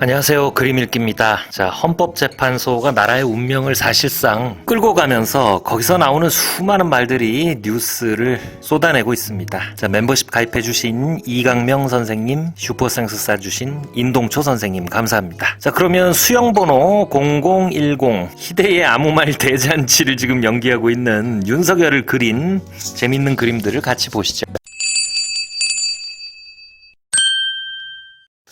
안녕하세요. 그림 읽기입니다. 자, 헌법재판소가 나라의 운명을 사실상 끌고 가면서 거기서 나오는 수많은 말들이 뉴스를 쏟아내고 있습니다. 자, 멤버십 가입해주신 이강명 선생님, 슈퍼생스 쏴주신 인동초 선생님, 감사합니다. 자, 그러면 수영번호 0010, 희대의 아무 말 대잔치를 지금 연기하고 있는 윤석열을 그린 재밌는 그림들을 같이 보시죠.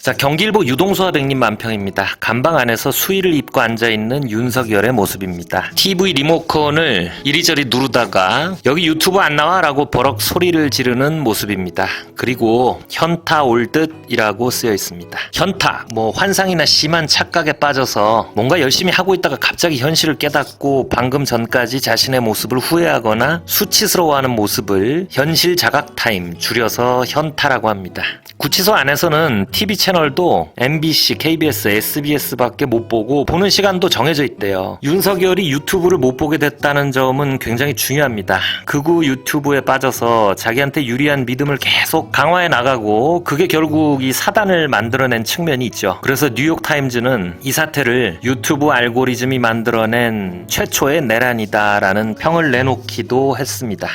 자, 경기일보 유동수아백님 만평입니다. 간방 안에서 수의를 입고 앉아있는 윤석열의 모습입니다. TV 리모컨을 이리저리 누르다가 여기 유튜브 안 나와 라고 버럭 소리를 지르는 모습입니다. 그리고 현타 올 듯이라고 쓰여 있습니다. 현타, 뭐 환상이나 심한 착각에 빠져서 뭔가 열심히 하고 있다가 갑자기 현실을 깨닫고 방금 전까지 자신의 모습을 후회하거나 수치스러워하는 모습을 현실 자각 타임, 줄여서 현타라고 합니다. 구치소 안에서는 TV 채널 도 MBC, KBS, SBS밖에 못 보고 보는 시간도 정해져 있대요. 윤석열이 유튜브를 못 보게 됐다는 점은 굉장히 중요합니다. 극우 유튜브에 빠져서 자기한테 유리한 믿음을 계속 강화해 나가고 그게 결국 이 사단을 만들어낸 측면이 있죠. 그래서 뉴욕 타임즈는 이 사태를 유튜브 알고리즘이 만들어낸 최초의 내란이다라는 평을 내놓기도 했습니다.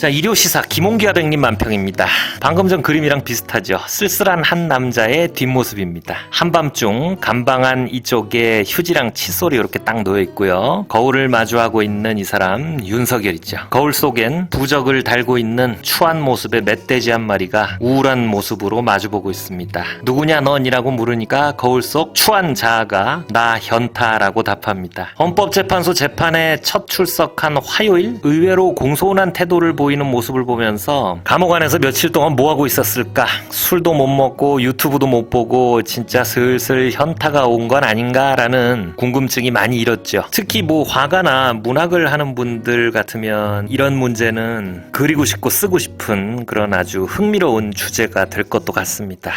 자, 일요시사 김홍기 아백님 만평입니다. 방금 전 그림이랑 비슷하죠. 쓸쓸한 한 남자의 뒷모습입니다. 한밤중 간방안 이쪽에 휴지랑 칫솔이 이렇게 딱 놓여 있고요. 거울을 마주하고 있는 이 사람 윤석열이죠. 거울 속엔 부적을 달고 있는 추한 모습의 멧돼지 한 마리가 우울한 모습으로 마주보고 있습니다. 누구냐 넌이라고 물으니까 거울 속 추한 자아가 나 현타라고 답합니다. 헌법재판소 재판에 첫 출석한 화요일 의외로 공손한 태도를 보이 는 모습을 보면서 감옥 안에서 며칠 동안 뭐 하고 있었을까? 술도 못 먹고 유튜브도 못 보고 진짜 슬슬 현타가 온 건 아닌가라는 궁금증이 많이 일었죠. 특히 뭐 화가나 문학을 하는 분들 같으면 이런 문제는 그리고 싶고 쓰고 싶은 그런 아주 흥미로운 주제가 될 것도 같습니다.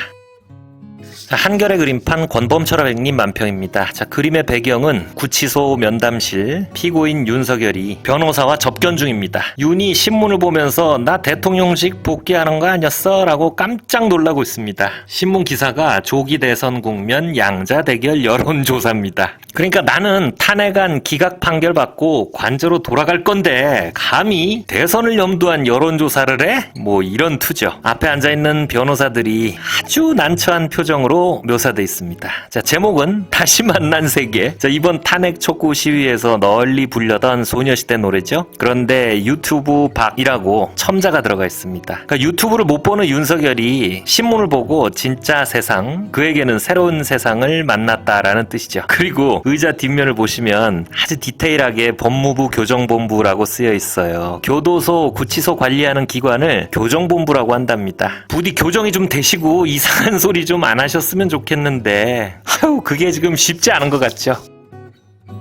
자, 한결의 그림판 권범철아백님 만평입니다. 자, 그림의 배경은 구치소 면담실 피고인 윤석열이 변호사와 접견 중입니다. 윤이 신문을 보면서 나 대통령직 복귀하는 거 아니었어? 라고 깜짝 놀라고 있습니다. 신문 기사가 조기 대선 국면 양자 대결 여론조사입니다. 그러니까 나는 탄핵안 기각 판결 받고 관저로 돌아갈 건데 감히 대선을 염두한 여론조사를 해? 뭐 이런 투죠. 앞에 앉아있는 변호사들이 아주 난처한 표정으로 묘사돼 있습니다. 자, 제목은 다시 만난 세계. 자, 이번 탄핵 촉구 시위에서 널리 불려던 소녀시대 노래죠. 그런데 유튜브 박이라고 첨자가 들어가 있습니다. 그러니까 유튜브를 못 보는 윤석열이 신문을 보고 진짜 세상, 그에게는 새로운 세상을 만났다라는 뜻이죠. 그리고 의자 뒷면을 보시면 아주 디테일하게 법무부 교정본부라고 쓰여 있어요. 교도소, 구치소 관리하는 기관을 교정본부라고 한답니다. 부디 교정이 좀 되시고 이상한 소리 좀 안 하셨 으면 좋겠는데 아유 그게 지금 쉽지 않은 것 같죠.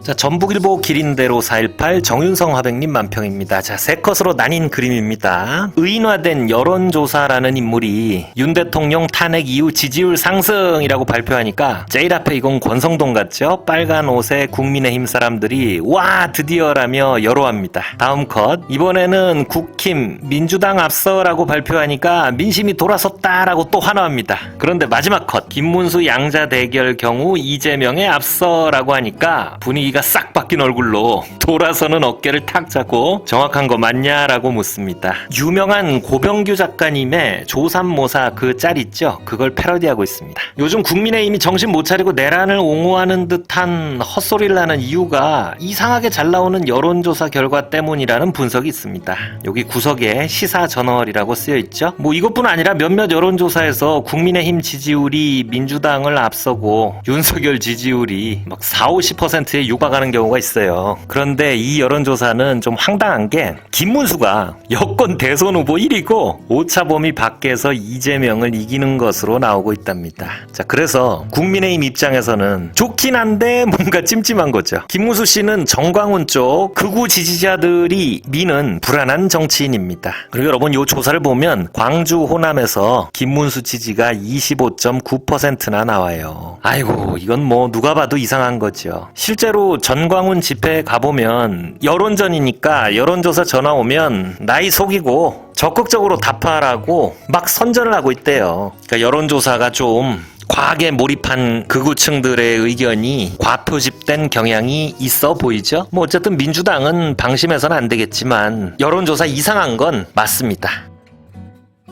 자, 전북일보 기린대로 418 정윤성 화백님 만평입니다. 자, 세 컷으로 나뉜 그림입니다. 의인화된 여론조사라는 인물이 윤 대통령 탄핵 이후 지지율 상승이라고 발표하니까 제일 앞에 이건 권성동 같죠? 빨간 옷에 국민의힘 사람들이 와 드디어라며 열호합니다. 다음 컷 이번에는 국힘 민주당 앞서라고 발표하니까 민심이 돌아섰다라고 또 환호합니다. 그런데 마지막 컷 김문수 양자 대결 경우 이재명의 앞서라고 하니까 분위기 가 싹 바뀐 얼굴로 돌아서는 어깨를 탁 잡고 정확한 거 맞냐라고 묻습니다. 유명한 고병규 작가님의 조삼모사 그 짤 있죠? 그걸 패러디하고 있습니다. 요즘 국민의힘이 정신 못 차리고 내란을 옹호하는 듯한 헛소리를 하는 이유가 이상하게 잘 나오는 여론조사 결과 때문이라는 분석이 있습니다. 여기 구석에 시사 저널이라고 쓰여 있죠? 뭐 이것뿐 아니라 몇몇 여론조사에서 국민의힘 지지율이 민주당을 앞서고 윤석열 지지율이 막 4, 50%에 육 박하는 경우가 있어요. 그런데 이 여론조사는 좀 황당한 게 김문수가 여권 대선 후보 1위고 오차범위 밖에서 이재명을 이기는 것으로 나오고 있답니다. 자, 그래서 국민의힘 입장에서는 좋긴 한데 뭔가 찜찜한 거죠. 김문수 씨는 정광훈 쪽 극우 지지자들이 미는 불안한 정치인입니다. 그리고 여러분 이 조사를 보면 광주 호남에서 김문수 지지가 25.9%나 나와요. 아이고 이건 뭐 누가 봐도 이상한 거죠. 실제로 전광훈 집회에 가보면 여론전이니까 여론조사 전화 오면 나이 속이고 적극적으로 답하라고 막 선전을 하고 있대요. 그러니까 여론조사가 좀 과하게 몰입한 극우층들의 의견이 과표집된 경향이 있어 보이죠? 뭐 어쨌든 민주당은 방심해서는 안 되겠지만 여론조사 이상한 건 맞습니다.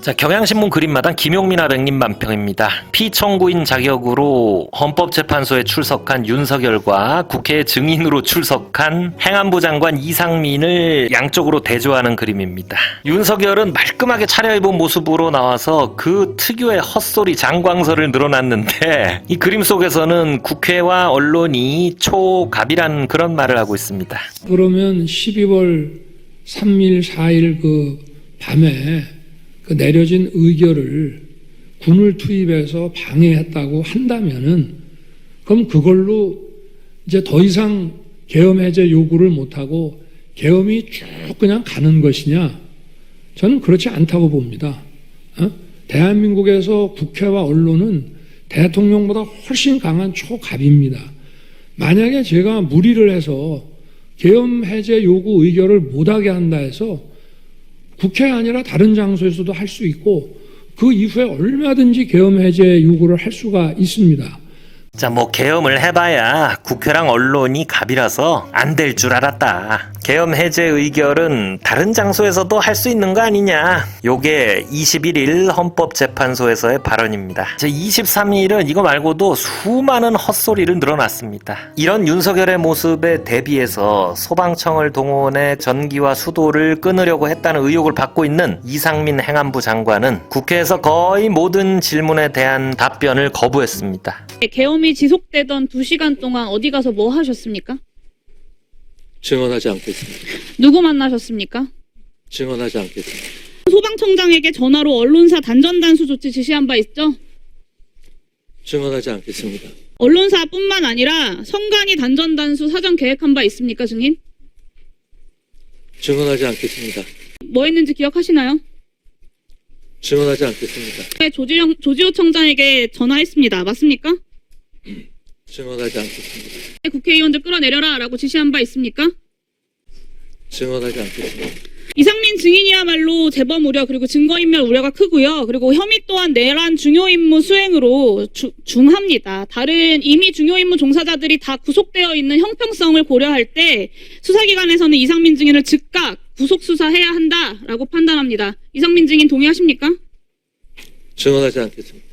자, 경향신문 그림마당 김용민 아백님 만평입니다. 피청구인 자격으로 헌법재판소에 출석한 윤석열과 국회 증인으로 출석한 행안부 장관 이상민을 양쪽으로 대조하는 그림입니다. 윤석열은 말끔하게 차려입은 모습으로 나와서 그 특유의 헛소리 장광설을 늘어놨는데 이 그림 속에서는 국회와 언론이 초갑이라는 그런 말을 하고 있습니다. 그러면 12월 3일, 4일 그 밤에 그 내려진 의결을 군을 투입해서 방해했다고 한다면은 그럼 그걸로 이제 더 이상 계엄 해제 요구를 못하고 계엄이 쭉 그냥 가는 것이냐? 저는 그렇지 않다고 봅니다. 어? 대한민국에서 국회와 언론은 대통령보다 훨씬 강한 초갑입니다. 만약에 제가 무리를 해서 계엄 해제 요구 의결을 못하게 한다 해서 국회 아니라 다른 장소에서도 할 수 있고 그 이후에 얼마든지 계엄 해제 요구를 할 수가 있습니다. 자, 뭐 계엄을 해봐야 국회랑 언론이 갑이라서 안 될 줄 알았다. 계엄 해제 의결은 다른 장소에서도 할 수 있는 거 아니냐. 요게 21일 헌법재판소에서의 발언입니다. 제 23일은 이거 말고도 수많은 헛소리를 늘어났습니다. 이런 윤석열의 모습에 대비해서 소방청을 동원해 전기와 수도를 끊으려고 했다는 의혹을 받고 있는 이상민 행안부 장관은 국회에서 거의 모든 질문에 대한 답변을 거부했습니다. 계엄이 지속되던 2시간 동안 어디 가서 뭐 하셨습니까? 증언하지 않겠습니다. 누구 만나셨습니까? 증언하지 않겠습니다. 소방청장에게 전화로 언론사 단전 단수 조치 지시한 바 있죠? 증언하지 않겠습니다. 언론사뿐만 아니라 성관이 단전 단수 사전 계획한 바 있습니까, 증인? 증언하지 않겠습니다. 뭐 했는지 기억하시나요? 증언하지 않겠습니다. 네, 조지영, 조지호 청장에게 전화했습니다. 맞습니까? 증언하지 않겠습니다. 네, 국회의원들 끌어내려라 라고 지시한 바 있습니까? 증언하지 않겠습니다. 이상민 증인이야말로 재범 우려 그리고 증거인멸 우려가 크고요. 그리고 혐의 또한 내란 중요 임무 수행으로 주- 중합니다. 다른 이미 중요 임무 종사자들이 다 구속되어 있는 형평성을 고려할 때 수사기관에서는 이상민 증인을 즉각 구속 수사해야 한다라고 판단합니다. 이상민 증인 동의하십니까? 증언하지 않겠습니다.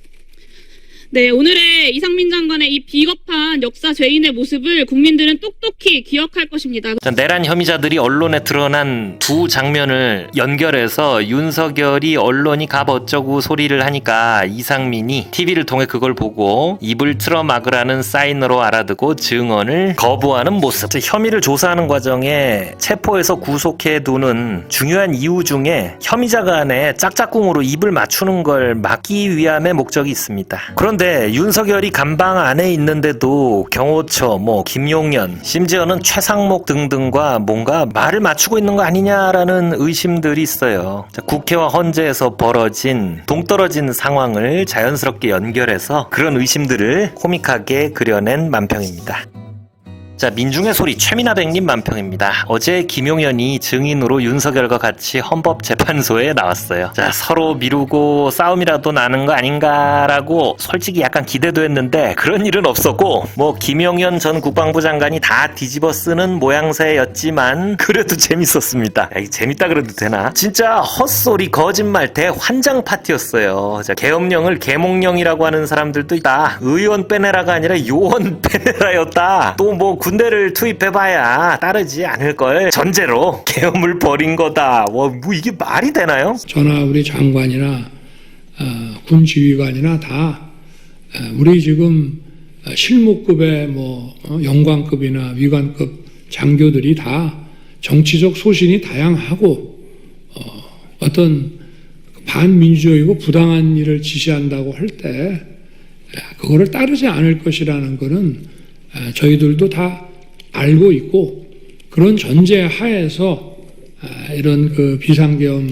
네, 오늘의 이상민 장관의 이 비겁한 역사 죄인의 모습을 국민들은 똑똑히 기억할 것입니다. 자, 내란 혐의자들이 언론에 드러난 두 장면을 연결해서 윤석열이 언론이 갑 어쩌고 소리를 하니까 이상민이 TV를 통해 그걸 보고 입을 틀어 막으라는 사인으로 알아듣고 증언을 거부하는 모습. 자, 혐의를 조사하는 과정에 체포해서 구속해 두는 중요한 이유 중에 혐의자 간에 짝짝꿍으로 입을 맞추는 걸 막기 위함의 목적이 있습니다. 그런 데 윤석열이 감방 안에 있는데도 경호처, 뭐 김용현, 심지어는 최상목 등등과 뭔가 말을 맞추고 있는 거 아니냐라는 의심들이 있어요. 자, 국회와 헌재에서 벌어진 동떨어진 상황을 자연스럽게 연결해서 그런 의심들을 코믹하게 그려낸 만평입니다. 자, 민중의 소리 최민아 백님 만평입니다. 어제 김용현이 증인으로 윤석열과 같이 헌법재판소에 나왔어요. 자, 서로 미루고 싸움이라도 나는 거 아닌가라고 솔직히 약간 기대도 했는데 그런 일은 없었고, 뭐, 김용현 전 국방부 장관이 다 뒤집어 쓰는 모양새였지만 그래도 재밌었습니다. 야, 이 재밌다 그래도 되나? 진짜 헛소리, 거짓말, 대환장 파티였어요. 자, 계엄령을 계몽령이라고 하는 사람들도 있다. 의원 빼내라가 아니라 요원 빼내라였다. 또뭐 군대를 투입해봐야 따르지 않을 걸. 전제로 계엄을 벌인 거다. 와, 뭐 이게 말이 되나요? 저나 우리 장관이나 어, 군 지휘관이나 다 어, 우리 지금 어, 실무급의 뭐 어, 영관급이나 위관급 장교들이 다 정치적 소신이 다양하고 어, 어떤 반민주적이고 부당한 일을 지시한다고 할 때 그거를 따르지 않을 것이라는 것은 어, 저희들도 다 알고 있고 그런 전제 하에서 아, 이런 그 비상계엄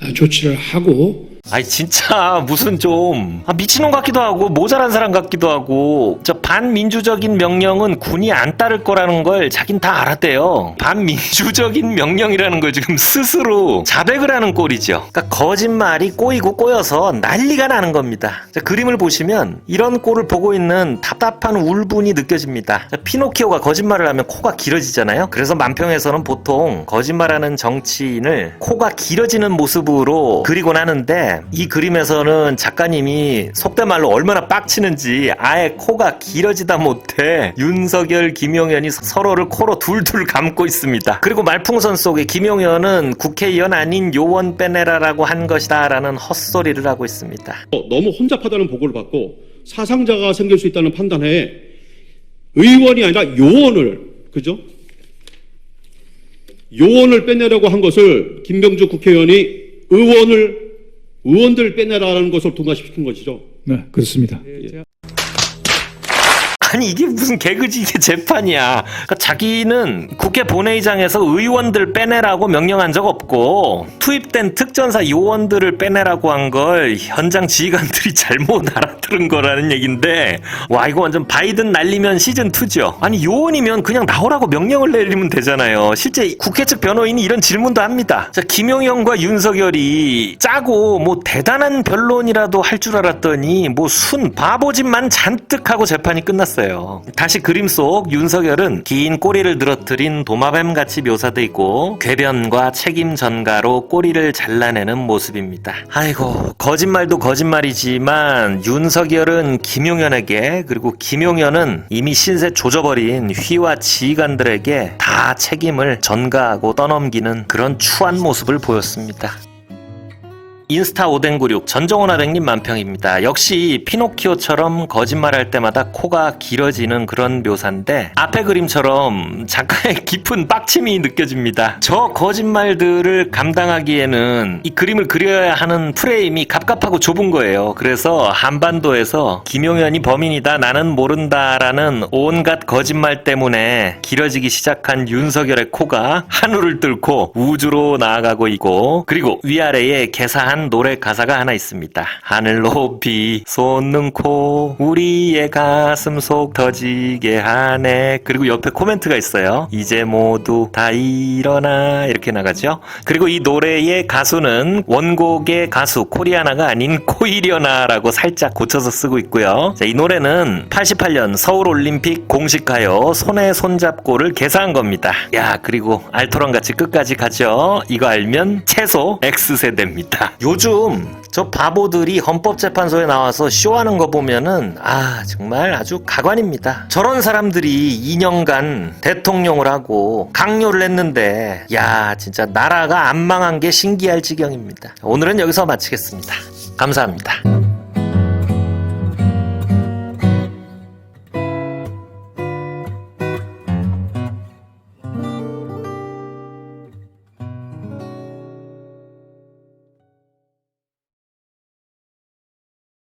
아, 조치를 하고 아이 진짜 무슨 좀 아, 미친놈 같기도 하고 모자란 사람 같기도 하고 저 반민주적인 명령은 군이 안 따를 거라는 걸 자긴 다 알았대요. 반민주적인 명령이라는 걸 지금 스스로 자백을 하는 꼴이죠. 그러니까 거짓말이 꼬이고 꼬여서 난리가 나는 겁니다. 자, 그림을 보시면 이런 꼴을 보고 있는 답답한 울분이 느껴집니다. 자, 피노키오가 거짓말을 하면 코가 길어지잖아요. 그래서 만평에서는 보통 거짓말하는 정치인을 코가 길어지는 모습으로 그리곤 하는데 이 그림에서는 작가님이 속된 말로 얼마나 빡치는지 아예 코가 길 어지다 못해 윤석열, 김용현이 서로를 코로 둘둘 감고 있습니다. 그리고 말풍선 속에 김용현은 국회의원 아닌 요원 빼내라라고 한 것이다라는 헛소리를 하고 있습니다. 어, 너무 혼잡하다는 보고를 받고 사상자가 생길 수 있다는 판단에 의원이 아니라 요원을 그죠? 요원을 빼내려고 한 것을 김병주 국회의원이 의원을 의원들 빼내라는 것을 통과시킨 것이죠. 네, 그렇습니다. 아니 이게 무슨 개그지 이게 재판이야. 그러니까 자기는 국회 본회의장에서 의원들 빼내라고 명령한 적 없고 투입된 특전사 요원들을 빼내라고 한 걸 현장 지휘관들이 잘못 알아들은 거라는 얘긴데 와 이거 완전 바이든 날리면 시즌 2죠. 아니 요원이면 그냥 나오라고 명령을 내리면 되잖아요. 실제 국회 측 변호인이 이런 질문도 합니다. 자 김용현과 윤석열이 짜고 뭐 대단한 변론이라도 할 줄 알았더니 뭐 순 바보짓만 잔뜩 하고 재판이 끝났어요. 다시 그림 속 윤석열은 긴 꼬리를 늘어뜨린 도마뱀 같이 묘사돼 있고 궤변과 책임 전가로 꼬리를 잘라내는 모습입니다. 아이고 거짓말도 거짓말이지만 윤석열은 김용현에게 그리고 김용현은 이미 신세 조져버린 휘와 지휘관들에게 다 책임을 전가하고 떠넘기는 그런 추한 모습을 보였습니다. 인스타 오뎅구육 전정원 아백님 만평입니다. 역시 피노키오처럼 거짓말할 때마다 코가 길어지는 그런 묘사인데 앞에 그림처럼 작가의 깊은 빡침이 느껴집니다. 저 거짓말들을 감당하기에는 이 그림을 그려야 하는 프레임이 갑갑하고 좁은 거예요. 그래서 한반도에서 김용현이 범인이다 나는 모른다라는 온갖 거짓말 때문에 길어지기 시작한 윤석열의 코가 하늘을 뚫고 우주로 나아가고 있고 그리고 위아래에 개사 한 노래 가사가 하나 있습니다. 하늘 높이 솟는 코 우리의 가슴 속 터지게 하네. 그리고 옆에 코멘트가 있어요. 이제 모두 다 일어나 이렇게 나가죠. 그리고 이 노래의 가수는 원곡의 가수 코리아나가 아닌 코이려나라고 살짝 고쳐서 쓰고 있고요. 자, 이 노래는 88년 서울 올림픽 공식 가요 손에 손잡고를 개사한 겁니다. 야 그리고 알토란 같이 끝까지 가죠. 이거 알면 최소 X세대입니다. 요즘 저 바보들이 헌법재판소에 나와서 쇼하는 거 보면은 아 정말 아주 가관입니다. 저런 사람들이 2년간 대통령을 하고 강요를 했는데 야 진짜 나라가 안 망한 게 신기할 지경입니다. 오늘은 여기서 마치겠습니다. 감사합니다.